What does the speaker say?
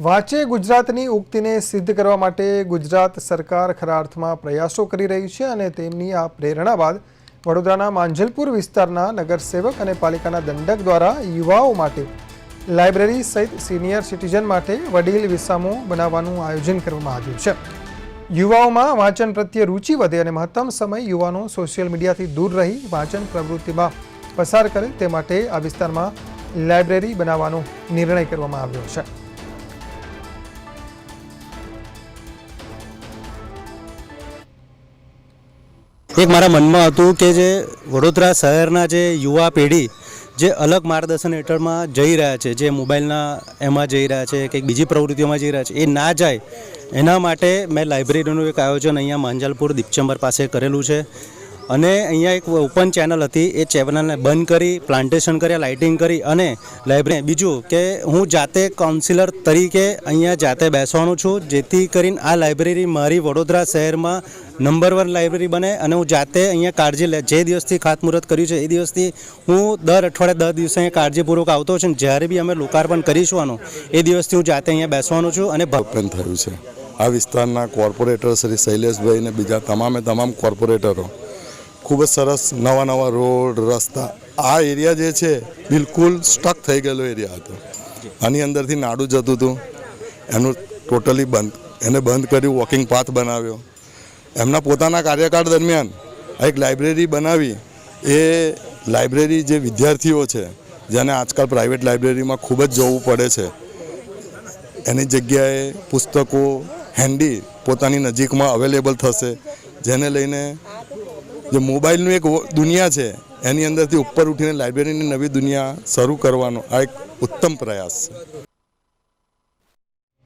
વાંચે ગુજરાતની ઉક્તિને સિદ્ધ કરવા માટે ગુજરાત સરકાર ખરા અર્થમાં પ્રયાસો કરી રહી છે અને તેમની આ પ્રેરણા બાદ વડોદરાના માંજલપુર વિસ્તારના નગરસેવક અને પાલિકાના દંડક દ્વારા યુવાઓ માટે લાઇબ્રેરી સહિત સિનિયર સિટીઝન માટે વડીલ વિસામો બનાવવાનું આયોજન કરવામાં આવ્યું છે. યુવાઓમાં વાંચન પ્રત્યે રુચિ વધે અને મહત્તમ સમય યુવાનો સોશિયલ મીડિયાથી દૂર રહી વાંચન પ્રવૃત્તિમાં પસાર કરે તે માટે આ વિસ્તારમાં લાઇબ્રેરી બનાવવાનો નિર્ણય કરવામાં આવ્યો છે. એક મારા મનમાં હતું કે જે વડોદરા શહેરના જે યુવા પેઢી જે અલગ માર્ગદર્શન હેઠળમાં જઈ રહ્યા છે, જે મોબાઈલના એમાં જઈ રહ્યા છે કે બીજી પ્રવૃત્તિઓમાં જઈ રહ્યા છે, એ ના જાય. એના માટે મેં લાઇબ્રેરીનું એક આયોજન અહીંયા માંજલપુર દીપચંબર પાસે કરેલું છે. અને અહીંયા એક ઓપન ચેનલ હતી, એ ચેનલને બંધ કરી પ્લાન્ટેશન કર્યા લાઇટિંગ કરી અને લાઇબ્રેરી બીજું કે હું જાતે કાઉન્સિલર તરીકે અહીંયા જાતે બેસવાનું છું, જેથી કરીને આ લાઇબ્રેરી મારી વડોદરા શહેરમાં નંબર વન લાઇબ્રેરી બને અને હું જાતે અહીંયા કાળજી લે, જે દિવસથી ખાતમુહૂર્ત કર્યું છે, એ દિવસથી હું દર અઠવાડિયે દર દિવસે અહીંયા કાળજીપૂર્વક આવતો છું જ્યારે બી અમે લોકાર્પણ કરીશું આનું, એ દિવસથી હું જાતે અહીંયા બેસવાનું છું અને ભ- થયું છે. આ વિસ્તારના કોર્પોરેટર શ્રી શૈલેષભાઈ અને બીજા તમામે તમામ કોર્પોરેટરો ખૂબ જ સરસ નવા નવા રોડ, રસ્તા. આ એરિયા જે છે, બિલકુલ સ્ટક થઈ ગયેલો એરિયા હતો. આની અંદરથી નાડું જતું હતું. એનું ટોટલી બંધ. એને બંધ કર્યું વોકિંગ પાથ બનાવ્યો. એમના પોતાના કાર્યકાળ દરમિયાન એક લાઇબ્રેરી બનાવી. એ લાઇબ્રેરી જે વિદ્યાર્થીઓ છે, જેને આજકાલ પ્રાઇવેટ લાઇબ્રેરીમાં ખૂબ જ જવું પડે છે, એની જગ્યાએ પુસ્તકો હેન્ડી પોતાની નજીકમાં અવેલેબલ થશે. જેને લઈને જે મોબાઈલનું એક દુનિયા છે, એની અંદરથી ઉપર ઉઠીને લાઇબ્રેરીની નવી દુનિયા શરૂ કરવાનો આ એક ઉત્તમ પ્રયાસ છે.